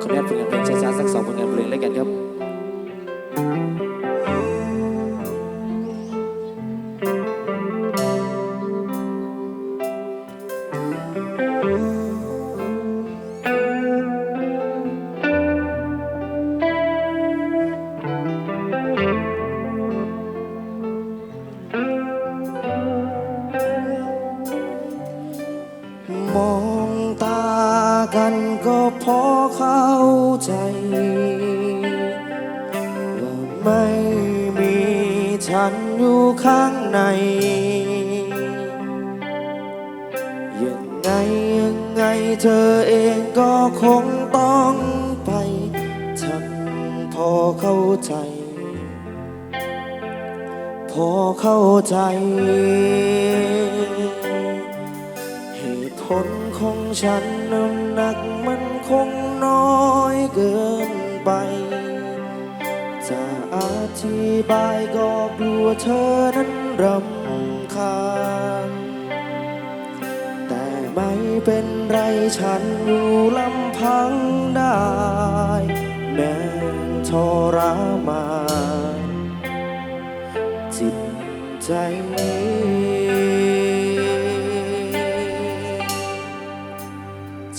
ขออนุญาตผลงานเพลงช้าๆสักสองผลงานเพลงแล้วกันครับ ไม่มีฉันอยู่ข้างใน ยังไงยังไงเธอเองก็คงต้องไป ฉันพอเข้าใจ พอเข้าใจ เหตุผลของฉันน้ำหนักมันคงน้อยเกินไปจะ อธิบายก็กลัวเธอนั้นรำคาญ แต่ไม่เป็นไรฉันอยู่ลำพังได้ แม้ทรมานจิตใจนี้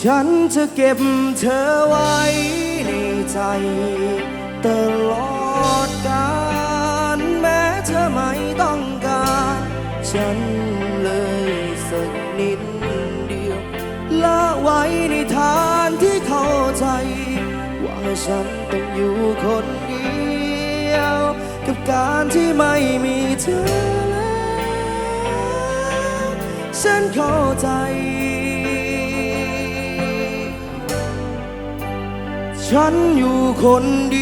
ฉันจะเก็บเธอไว้ในใจ ตลอดกาลแม้เธอไม่ต้องการ ฉันเลยสักนิดเดียวละไว้ในฐานที่เข้าใจ ว่าฉันต้องอยู่คนเดียว กับการที่ไม่มีเธอแล้วฉันเข้าใจฉันอยู่คนเดียว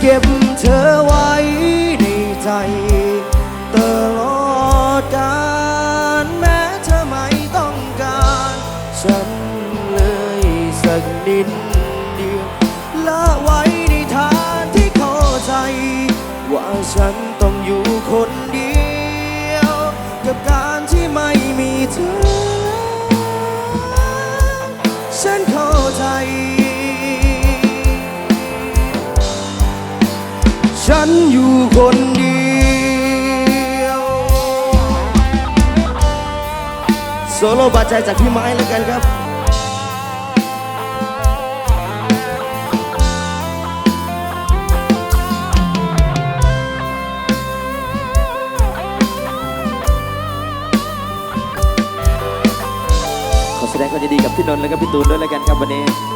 เก็บเธอไว้ในใจตลอด โซโล่บาดใจจากพี่ไม้แล้วกันครับขอแสดงความยินดีกับพี่นนท์และก็พี่ตูนด้วยแล้วกันครับวันนี้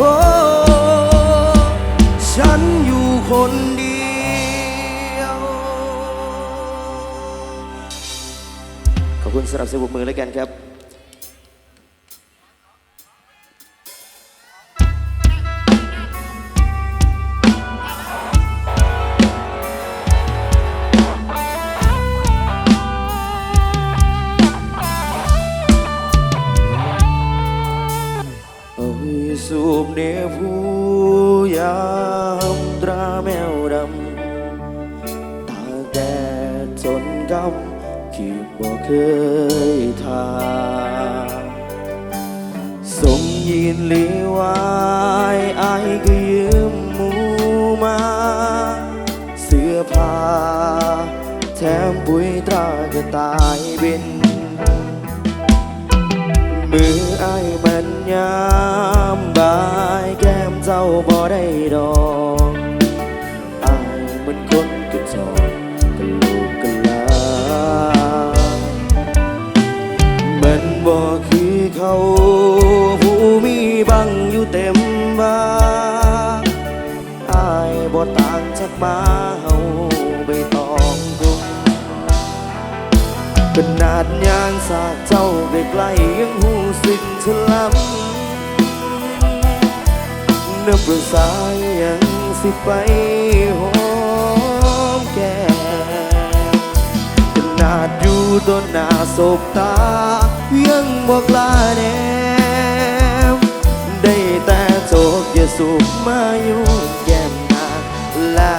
โอ้ฉันอยู่คนเดียว ขอบคุณสำหรับเสียงปรบมือแล้วกันครับำขีดบ่เคยทาสมยินลีวายอายก็ยืมมูมา เสื้อผ้าแถมปุ๋ยตราก็ตายเป็นมือไอ้ายมันยา ต็มบ้านอายบ่ต่างจากมาเฮาใบตองกรุงขนาดยางสากเจ้าใกล้ๆยังหูสึกฉลับเนื้อประสายยังสิไปหอมแก้ขนาดอยู่ต้นหน้าศพตายังบอกลาแน่ สูบมาอยู่แก้มน้าลา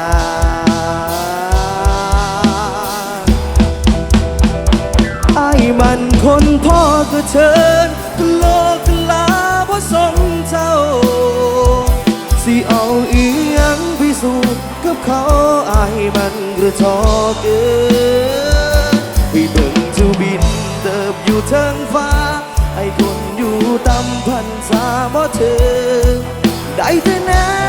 ไอ้มันคนพ่อก็เชิญโลกลาบ่สมเจ้า สิเอาอีหยังพิสูจน์กับเขาไอ้มันกระชอเกินให้เบิ่งจูบินเติบอยู่เทิงฟ้า ไอ้คนอยู่ต่ำ ได้แ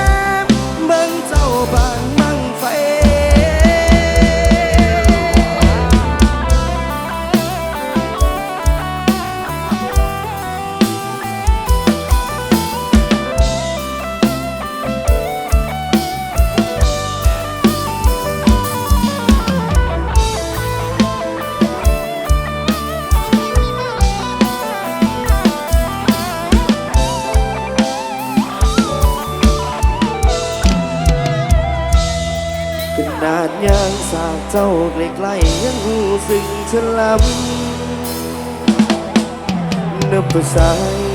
นาดยางสากเจ้าใกล้ๆยังหูสึกฉลับนับภาษา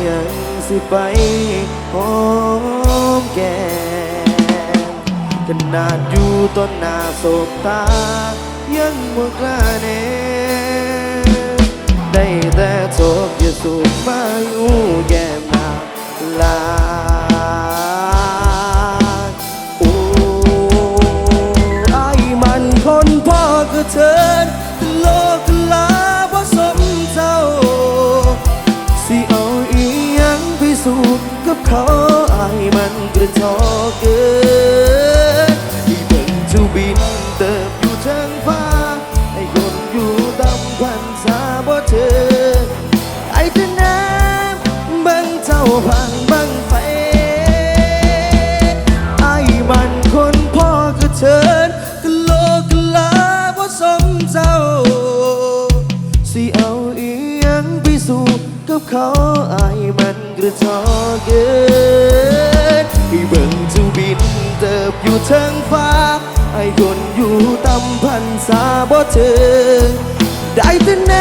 ยังสิไปหอมแก้มขนาดอยู่ต้นหน้าศกตา ยังบ่กล้าแน่ได้แต่โชคอย่าสูบมาอยู่แก้มหน้าลา เกินที่เบิ่งจูบินเติบอยู่ทิงฟ้าไอ้คนอยู่ต่ำพันษาบ่เธอ ไอ้แต่น้ำบิ่งเจ้าพังบังไฟไอ้มันคนพ่อก็เชิญกะโลกกะลาบ่สมเจ้า สิเอาอีหยังพิสูจน์กับเขาไอ้มันกระจอเกินให้เบินเติบอยู่เชิงฟ้าไอ้คนอยู่ตำพันษาบ่เธอได้แต่แน